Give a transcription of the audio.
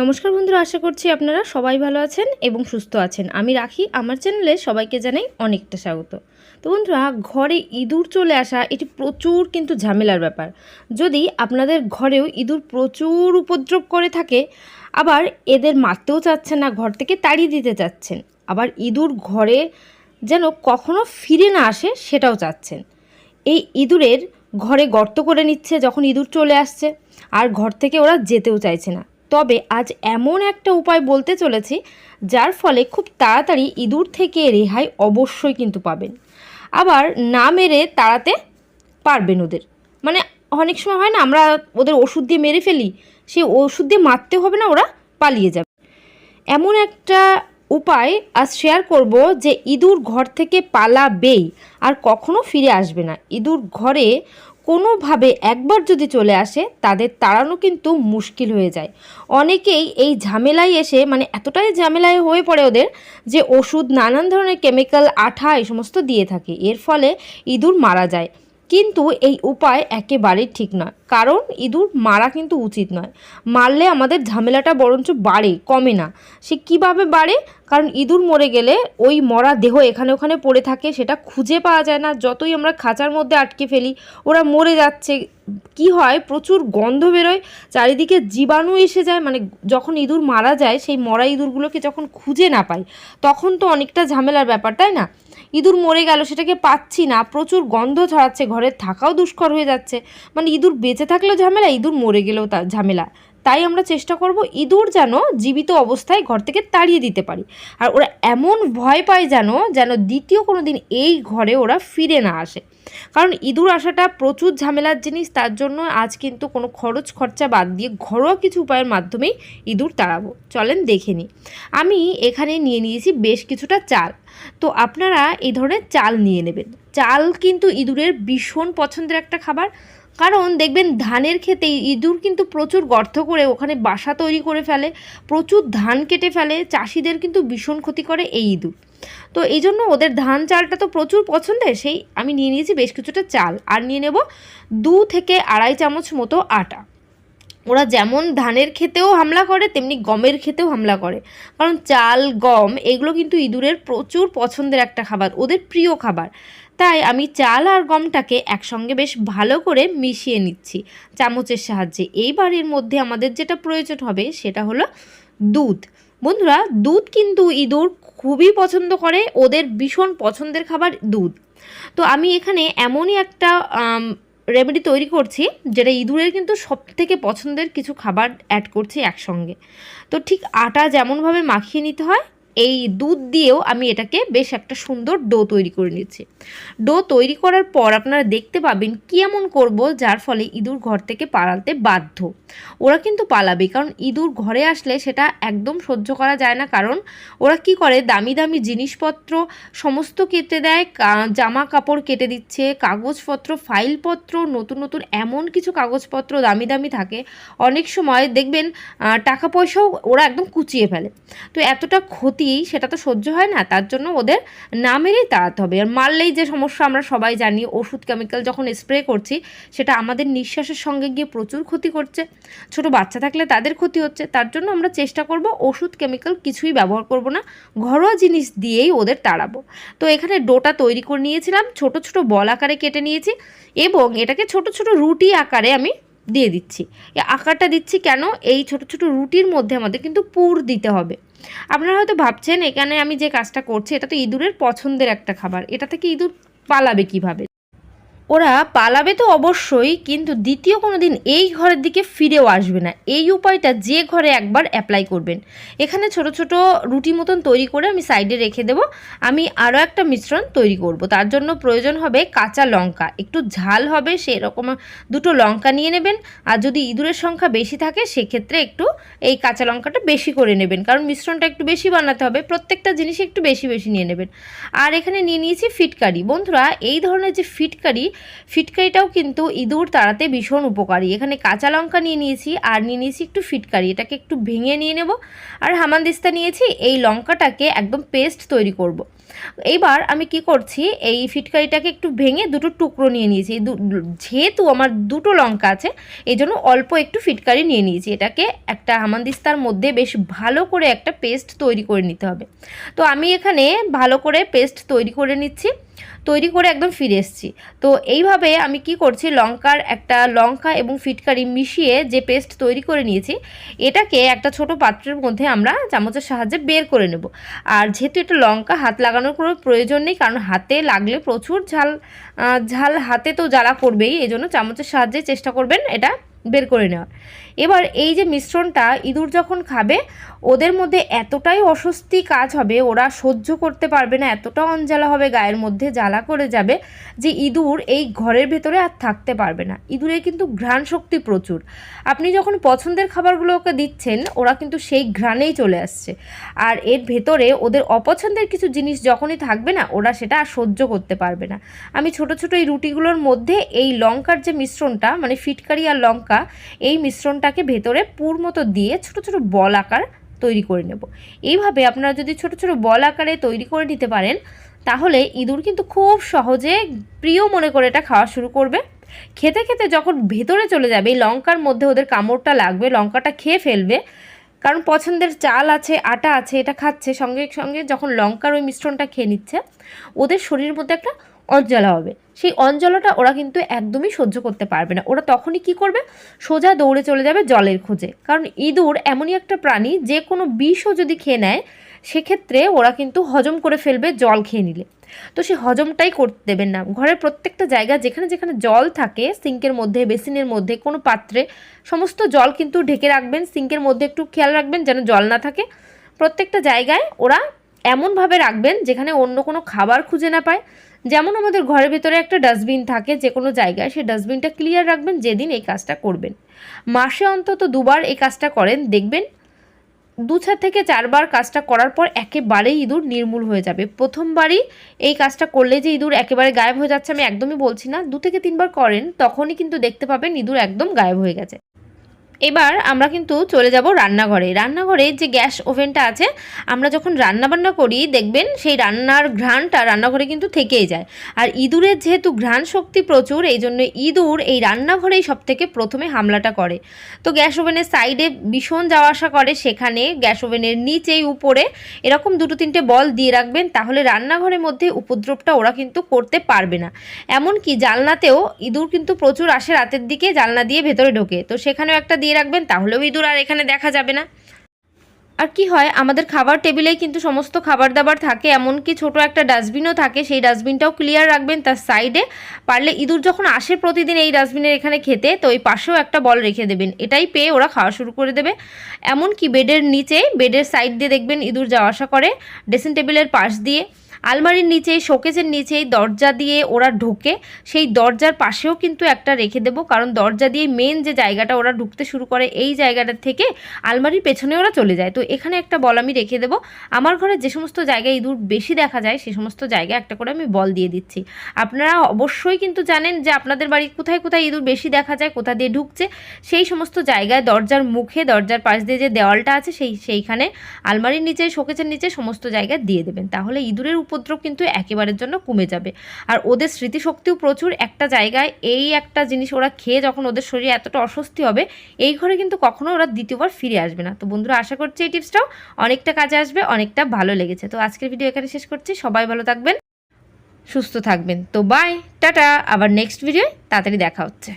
নমস্কার বন্ধুরা, আশা করছি আপনারা সবাই ভালো আছেন এবং সুস্থ আছেন। আমি রাখি, আমার চ্যানেলে সবাইকে জানাই অনেকটা স্বাগত। তো বন্ধুরা, ঘরে ইঁদুর চলে আসা, এটি প্রচুর কিন্তু ঝামেলার ব্যাপার। যদি আপনাদের ঘরেও ইঁদুর প্রচুর উপদ্রব করে থাকে, আবার এদের মারতেও চাচ্ছেন না, ঘর থেকে তাড়িয়ে দিতে চাচ্ছেন, আবার ইঁদুর ঘরে যেন কখনো ফিরে না আসে, সেটাও চাচ্ছেন। এই ইঁদুরের ঘরে গর্ত করে নিচ্ছে যখন ইঁদুর চলে আসছে, আর ঘর থেকে ওরা যেতেও চাইছে না। তবে আজ এমন একটা উপায় বলতে চলেছি, যার ফলে খুব তাড়াতাড়ি ইঁদুর থেকে রেহাই অবশ্যই কিন্তু পাবেন। আবার না মেরে তাড়াতে পারবেন ওদের। মানে অনেক সময় হয় না, আমরা ওদের ওষুধ দিয়ে মেরে ফেলি, সেই ওষুধ দিয়ে মারতে হবে না, ওরা পালিয়ে যাবে। এমন একটা উপায় আজ শেয়ার করব যে ইঁদুর ঘর থেকে পালাবেই, আর কখনো ফিরে আসবে না। ইঁদুর ঘরে কোনোভাবে একবার যদি চলে আসে, তাদের তাড়ানো কিন্তু মুশকিল হয়ে যায়। অনেকেই এই ঝামেলায় এসে মানে এতটাই ঝামেলায় হয়ে পড়ে ওদের যে ওষুধ, নানান ধরনের কেমিক্যাল আঠা এই সমস্ত দিয়ে থাকে। এর ফলে ইঁদুর মারা যায়। কিন্তু এই উপায় একেবারেই ঠিক নয়। কারণ ইঁদুর মারা কিন্তু উচিত নয়। মারলে আমাদের ঝামেলাটা বরঞ্চ বাড়ে, কমে না। সে কীভাবে বাড়ে? কারণ ইঁদুর মরে গেলে ওই মরা দেহ এখানে ওখানে পড়ে থাকে, সেটা খুঁজে পাওয়া যায় না। যতই আমরা খাঁচার মধ্যে আটকে ফেলি, ওরা মরে যাচ্ছে। কি হয়? প্রচুর গন্ধ বেরোয়, চারিদিকে জীবাণু এসে যায়। মানে যখন ইঁদুর মারা যায়, সেই মরা ইঁদুরগুলোকে যখন খুঁজে না পাই, তখন তো অনেকটা ঝামেলার ব্যাপার, তাই না? ইঁদুর মরে গেল, সেটাকে পাচ্ছি না। প্রচুর গন্ধ ছড়াচ্ছে, ঘরে থাকাও দুষ্কর হয়ে যাচ্ছে। মানে ইঁদুর বেঁচে থাকলেও ঝামেলা, ইঁদুর মরে গেলেও তা ঝামেলা। তাই আমরা চেষ্টা করব ইঁদুর যেন জীবিত অবস্থায় ঘর থেকে তাড়িয়ে দিতে পারি। আর ওরা এমন ভয় পায় যেন যেন দ্বিতীয় কোনো দিন এই ঘরে ওরা ফিরে না আসে। কারণ ইঁদুর আসাটা প্রচুর ঝামেলার জিনিস, তার জন্য আজ কিন্তু কোনো খরচ খরচা বাদ দিয়ে ঘরোয়া কিছু উপায়ের মাধ্যমেই ইঁদুর তাড়াবো। চলেন দেখে নিই। আমি এখানে নিয়ে নিয়েছি বেশ কিছুটা চাল। তো আপনারা এই ধরনের চাল নিয়ে নেবেন। চাল কিন্তু ইঁদুরের ভীষণ পছন্দের একটা খাবার। কারণ দেখবেন ধানের খেতে ইঁদুর কিন্তু প্রচুর গর্ত করে ওখানে বাসা তৈরি করে ফেলে, প্রচুর ধান কেটে ফেলে, চাষিদের কিন্তু ভীষণ ক্ষতি করে এই ইঁদুর। তো এই জন্য ওদের ধান চালটা তো প্রচুর পছন্দের, সেই আমি নিয়ে নিয়েছি বেশ কিছুটা চাল। আর নিয়ে নেব দু থেকে আড়াই চামচ মতো আটা। ওরা যেমন ধানের খেতেও হামলা করে, তেমনি গমের খেতেও হামলা করে। কারণ চাল, গম, এগুলো কিন্তু ইঁদুরের প্রচুর পছন্দের একটা খাবার, ওদের প্রিয় খাবার। তাই আমি চাল আর গমটাকে একসঙ্গে বেশ ভালো করে মিশিয়ে নিচ্ছি চামচের সাহায্যে। এইবার এর মধ্যে আমাদের যেটা প্রয়োজন হবে, সেটা হলো দুধ। বন্ধুরা, দুধ কিন্তু ইঁদুর খুবই পছন্দ করে, ওদের ভীষণ পছন্দের খাবার দুধ। তো আমি এখানে এমনই একটা রেমেডি তৈরি করছি, যেটা ইঁদুরের কিন্তু সব থেকে পছন্দের কিছু খাবার অ্যাড করছি একসঙ্গে। তো ঠিক আটা যেমনভাবে মাখিয়ে নিতে হয় এই দুধ দিয়েও আমি এটাকে বেশ একটা সুন্দর ডো তৈরি করে নিচ্ছি। ডো তৈরি করার পর আপনারা দেখতে পাবেন কি এমন করব যার ফলে ইঁদুর ঘর থেকে পালাতে বাধ্য। ওরা কিন্তু পালাবে, কারণ ইঁদুর ঘরে আসলে সেটা একদম সহ্য করা যায় না, কারণ ওরা কি করে, দামি দামি জিনিসপত্র সমস্ত কেটে দেয় জামা কাপড় কেটে দিচ্ছে, কাগজপত্র, ফাইলপত্র, নতুন নতুন এমন কিছু কাগজপত্র দামি দামি থাকে। অনেক সময় দেখবেন টাকা পয়সাও ওরা একদম কুচিয়ে ফেলে। তো এতটা ক্ষতি সেটা তো সহ্য হয় না, তার জন্য ওদের না মেরেই তাড়াতে হবে। আর মারলেই যে সমস্যা আমরা সবাই জানি, ওষুধ কেমিক্যাল যখন স্প্রে করছি, সেটা আমাদের নিঃশ্বাসের সঙ্গে গিয়ে প্রচুর ক্ষতি করছে। ছোট বাচ্চা থাকলে তাদের ক্ষতি হচ্ছে, তার জন্য আমরা চেষ্টা করব ওষুধ কেমিক্যাল কিছুই ব্যবহার করব না, ঘরোয়া জিনিস দিয়েই ওদের তাড়াবো। তো এখানে ডোটা তৈরি করে নিয়েছিলাম, ছোট ছোট বল আকারে কেটে নিয়েছি এবং এটাকে ছোট ছোট রুটি আকারে আমি দিয়ে দিচ্ছি। আকারটা দিচ্ছি কেন? এই ছোট ছোট রুটির মধ্যে আমাদের কিন্তু পুর দিতে হবে। আপনারা হয়তো ভাবছেন, এখানে আমি যে কাজটা করছি, এটা তো ইঁদুরের পছন্দের একটা খাবার। এটা থেকে ইঁদুর পালাবে কীভাবে? ওরা পালাবে তো অবশ্যই, কিন্তু দ্বিতীয় কোনো দিন এই ঘরের দিকে ফিরেও আসবে না। এই উপায়টা যে ঘরে একবার অ্যাপ্লাই করবেন। এখানে ছোট ছোট রুটি মতন তৈরি করে আমি সাইডে রেখে দেব। আমি আরও একটা মিশ্রণ তৈরি করব। তার জন্য প্রয়োজন হবে কাঁচা লঙ্কা। একটু ঝাল হবে, সেরকম দুটো লঙ্কা নিয়ে নেবেন। আর যদি ইঁদুরের সংখ্যা বেশি থাকে, সেক্ষেত্রে একটু এই কাঁচা লঙ্কাটা বেশি করে নেবেন। কারণ মিশ্রণটা একটু বেশি বানাতে হবে। প্রত্যেকটা জিনিস একটু বেশি বেশি নিয়ে নেবেন। আর এখানে নিয়ে নিয়েছি ফিটকারি। বন্ধুরা, এই ধরনের যে ফিটকারি ফিটকারিটাও কিন্তু ইঁদুর তাড়াতে ভীষণ উপকারী। এখানে কাঁচা লঙ্কা নিয়ে নিয়েছি আর নিয়ে নিয়েছি একটু ফিটকারি। এটাকে একটু ভেঙে নিয়ে নেব আর হামানদিস্তা নিয়েছি, এই লঙ্কাটাকে একদম পেস্ট তৈরি করব। এইবার আমি কি করছি, এই ফিটকারিটাকে একটু ভেঙে দুটো টুকরো নিয়ে নিয়েছি। যেহেতু আমার দুটো লঙ্কা আছে এই জন্য অল্প একটু ফিটকারি নিয়ে নিয়েছি। এটাকে একটা হামানদিস্তার মধ্যে বেশ ভালো করে একটা পেস্ট তৈরি করে নিতে হবে। তো আমি এখানে ভালো করে পেস্ট তৈরি করে নিচ্ছি। তৈরি করে একদম ফিরে এসেছি। তো এইভাবে আমি কি করছি, লঙ্কার একটা লঙ্কা এবং ফিটকারি মিশিয়ে যে পেস্ট তৈরি করে নিয়েছি, এটাকে একটা ছোট পাত্রের মধ্যে আমরা চামচের সাহায্যে বের করে নেব। আর যেহেতু এটা লঙ্কা, হাত লাগানোর কোনো প্রয়োজন নেই, কারণ হাতে লাগলে প্রচুর ঝাল ঝাল হাতে তো জ্বালা করবেই এই জন্য চামচের সাহায্যে চেষ্টা করবেন এটা বের করে নেওয়ার। এবার এই যে মিশ্রণটা ইঁদুর যখন খাবে, ওদের মধ্যে এতটাই অস্বস্তি কাজ হবে, ওরা সহ্য করতে পারবে না এতটা অঞ্জালা হবে, গায়ের মধ্যে জ্বালা করে যাবে যে ইঁদুর এই ঘরের ভেতরে আর থাকতে পারবে না। ইঁদুরের কিন্তু ঘ্রাণ শক্তি প্রচুর। আপনি যখন পছন্দের খাবারগুলো ওকে দিচ্ছেন, ওরা কিন্তু সেই ঘ্রাণেই চলে আসছে। আর এর ভেতরে ওদের অপছন্দের কিছু জিনিস যখনই থাকবে না, ওরা সেটা আর সহ্য করতে পারবে না। আমি ছোট ছোট এই রুটিগুলোর মধ্যে এই লঙ্কার যে মিশ্রণটা মানে ফিটকারি আর লঙ্কা, এই মিশ্রণটাকে ভেতরে পুর মতো দিয়ে ছোট ছোট বল আকার তৈরি করে নেব। এইভাবে আপনারা যদি ছোট ছোট বল আকারে তৈরি করে নিতে পারেন, তাহলে ইঁদুর কিন্তু খুব সহজে প্রিয় মনে করে এটা খাওয়া শুরু করবে। খেতে খেতে যখন ভেতরে চলে যাবে, এই লঙ্কার মধ্যে ওদের কামড়টা লাগবে, লঙ্কাটা খেয়ে ফেলবে, কারণ পছন্দের চাল আছে, আটা আছে, এটা খাচ্ছে, সঙ্গে সঙ্গে যখন লঙ্কার ওই মিশ্রণটা খেয়ে নিচ্ছে, ওদের শরীরের মধ্যে একটা অঞ্জলা হবে। সেই অঞ্জলাটা ওরা কিন্তু একদমই সহ্য করতে পারবে না। ওরা তখনই কি করবে? সোজা দৌড়ে চলে যাবে জলের খোঁজে। কারণ ইঁদুর এমনই একটা প্রাণী, যে কোনো বিষও যদি খেয়ে নেয়, সেক্ষেত্রে ওরা কিন্তু হজম করে ফেলবে জল খেয়ে নিলে। তো সে হজমটাই করতে দেবেন না। ঘরের প্রত্যেকটা জায়গা, যেখানে যেখানে জল থাকে, সিঙ্কের মধ্যে, বেসিনের মধ্যে, কোনো পাত্রে, সমস্ত জল কিন্তু ঢেকে রাখবেন। সিঙ্কের মধ্যে একটু খেয়াল রাখবেন যেন জল না থাকে। প্রত্যেকটা জায়গায় ওরা এমনভাবে রাখবেন, যেখানে অন্য কোনো খাবার খুঁজে না পায়। যেমন আমাদের ঘরের ভেতরে একটা ডাস্টবিন থাকে, যে কোনো জায়গায় সেই ডাস্টবিনটা ক্লিয়ার রাখবেন, যেদিন এই কাজটা করবেন। মাসে অন্তত দুবার এই কাজটা করেন, দেখবেন দু চার থেকে চারবার কাজটা করার পর একেবারেই ইঁদুর নির্মূল হয়ে যাবে। প্রথমবারই এই কাজটা করলে যে ইঁদুর একেবারে গায়েব হয়ে যাচ্ছে আমি একদমই বলছি না, দু থেকে তিনবার করেন, তখনই কিন্তু দেখতে পাবেন ইঁদুর একদম গায়েব হয়ে গেছে। এবার আমরা কিন্তু চলে যাব রান্নাঘরে। রান্নাঘরে যে গ্যাস ওভেনটা আছে, আমরা যখন রান্না বান্না করি, দেখবেন সেই রান্নার ঘ্রাণটা রান্নাঘরে কিন্তু থেকেই যায়। আর ইঁদুরের যেহেতু ঘ্রাণ শক্তি প্রচুর এই জন্য ইঁদুর এই রান্নাঘরেই সব থেকে প্রথমে হামলাটা করে। তো গ্যাস ওভেনের সাইডে ভীষণ যাওয়া আসা করে, সেখানে গ্যাস ওভেনের নিচেই উপরে এরকম দুটো তিনটে বল দিয়ে রাখবেন, তাহলে রান্নাঘরের মধ্যে উপদ্রবটা ওরা কিন্তু করতে পারবে না। এমনকি জানলাতেও ইঁদুর কিন্তু প্রচুর আসে রাতের দিকে, জানলা দিয়ে ভেতরে ঢোকে। তো সেখানেও একটা রাখবেন, তাহলেও ইঁদুর আর এখানে দেখা যাবে না। আর কি হয়, আমাদের খাবার টেবিলেই কিন্তু সমস্ত খাবার দাবার থাকে, এমনকি ছোট একটা ডাস্টবিনও থাকে, সেই ডাস্টবিনটাও ক্লিয়ার রাখবেন তার সাইডে পারলে ইঁদুর যখন আসে প্রতিদিন এই ডাস্টবিনের এখানে খেতে, তো ওই পাশেও একটা বল রেখে দেবেন, এটাই পেয়ে ওরা খাওয়া শুরু করে দেবে। এমনকি বেডের নিচে, বেডের সাইড দিয়ে দেখবেন ইঁদুর যাওয়া আসা করে ড্রেসিং টেবিলের পাশ দিয়ে। আলমারির নিচে, শোকেজের নিচেই দরজা দিয়ে ওরা ঢোকে। সেই দরজার পাশেও কিন্তু একটা রেখে দেবো, কারণ দরজা দিয়ে মেন যে জায়গাটা ওরা ঢুকতে শুরু করে, এই জায়গাটা থেকে আলমারির পেছনে ওরা চলে যায়। তো এখানে একটা বল আমি রেখে দেবো। আমার ঘরে যে সমস্ত জায়গায় ইঁদুর বেশি দেখা যায়, সে সমস্ত জায়গায় একটা করে আমি বল দিয়ে দিচ্ছি। আপনারা অবশ্যই কিন্তু জানেন যে আপনাদের বাড়ির কোথায় কোথায় ইঁদুর বেশি দেখা যায়, কোথা দিয়ে ঢুকছে। সেই সমস্ত জায়গায় দরজার মুখে, দরজার পাশ দিয়ে যে দেওয়ালটা আছে, সেই, সেইখানে আলমারির নিচে, শোকেজের নিচে সমস্ত জায়গায় দিয়ে দেবেন। তাহলে ইঁদুরের উপদ্রব কিন্তু একেবারের জন্য কমে যাবে। আর ওদের স্মৃতিশক্তিও প্রচুর। একটা জায়গায় এই একটা জিনিস ওরা খেয়ে যখন ওদের শরীরে এতটা অস্বস্তি হবে, এই ঘরে কিন্তু কখনো ওরা দ্বিতীয়বার ফিরে আসবে না। তো বন্ধুরা, আশা করছি এই টিপসটাও অনেকটা কাজে আসবে, অনেকটা ভালো লেগেছে। তো আজকের ভিডিও এখানে শেষ করছি। সবাই ভালো থাকবেন, সুস্থ থাকবেন। তো বাই টাটা। আবার নেক্সট ভিডিও তাড়াতাড়ি দেখা হচ্ছে।